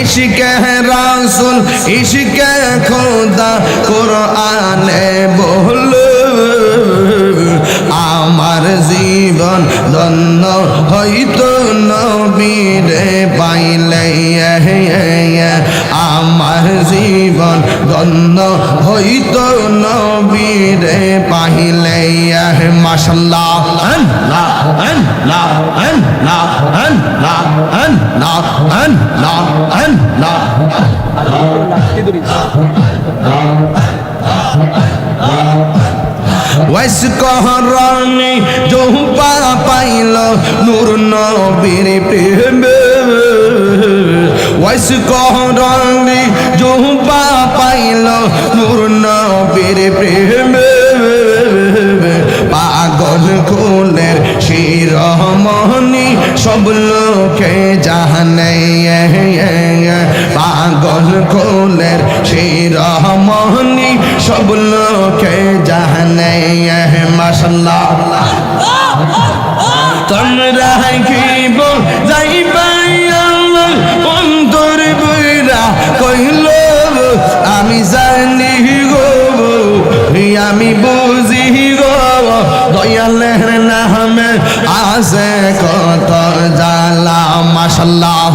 ইশকে রাসুল, ইশকে খোদা কোরআনে বলল, আমার জীবন ধন্য হইতো নবীরে পাইলে, আমার জীবন ধন্য হইতো নবীরে পাইলে মাসাল্লাহ না না না না না না কহরানি জোপা পাইল নূর নবীর প্রেমে। ওয়াইস কহরানি জোপা পাইল নূর নবীর প্রেমে। পাগল কোলের শিরমণি সব লোকে জানে। পাগল কোলের শিরমণি সব লোকে যাইবাই আমার অন্তর বইরা কইল আমি জানি গো আমি বুঝি গো দয়ালের নামে আছে কত জালা মাসাল্লাহ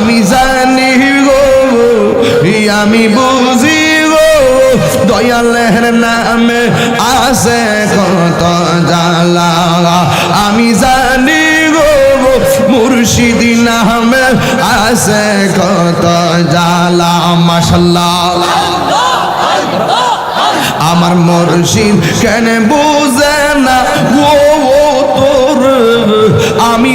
আমি জানি গো আমি বুঝি গো দয়ালের নামে আছে কত জালা আমি জানি গো, মুর্শিদ নামে আছে কত জালা মাসাল্লাহ আমার মুর্শিদ কেন বুঝে না ও তোর, আমি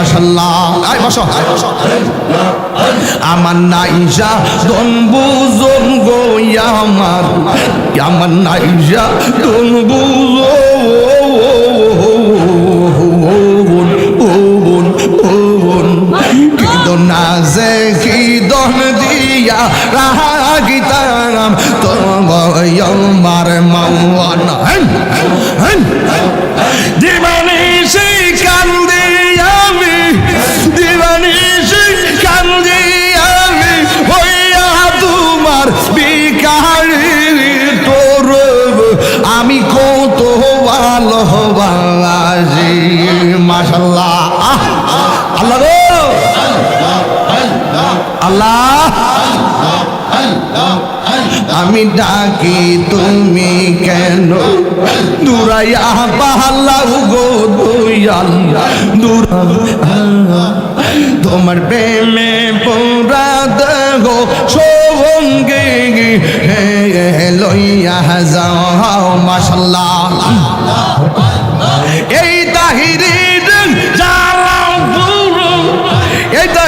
মাশাল্লাহ আমার নাইজা দন বুজন গো আমার আমার নাইজা দন নাজে কি দন দিয়া রাগিতাম তোমায় আমার মাওয়ান হন হন আমি কত ভালোবাসি মাশাল্লাহ আহ, আল্লাহ আল্লাহ। আমি ডাকি তুমি কেন? দুরাইয়া পাহালাও গো দয়াল দূর তোমার প্রেমে পোরা দেহ সঙ্গে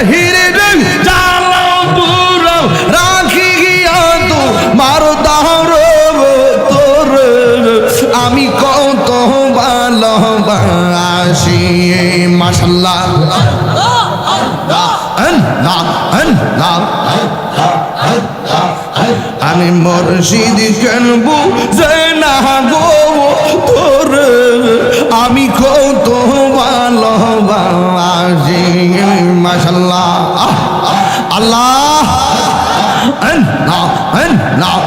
তাহিরি জ্বালাও পুরো রাখি গিয়া তো, মার দাহর তোর। আমি কত ভালোবাসি না আমি মরশিদ কেনবো, যে না গো তোর। আমি কত আল্লাহ। না না।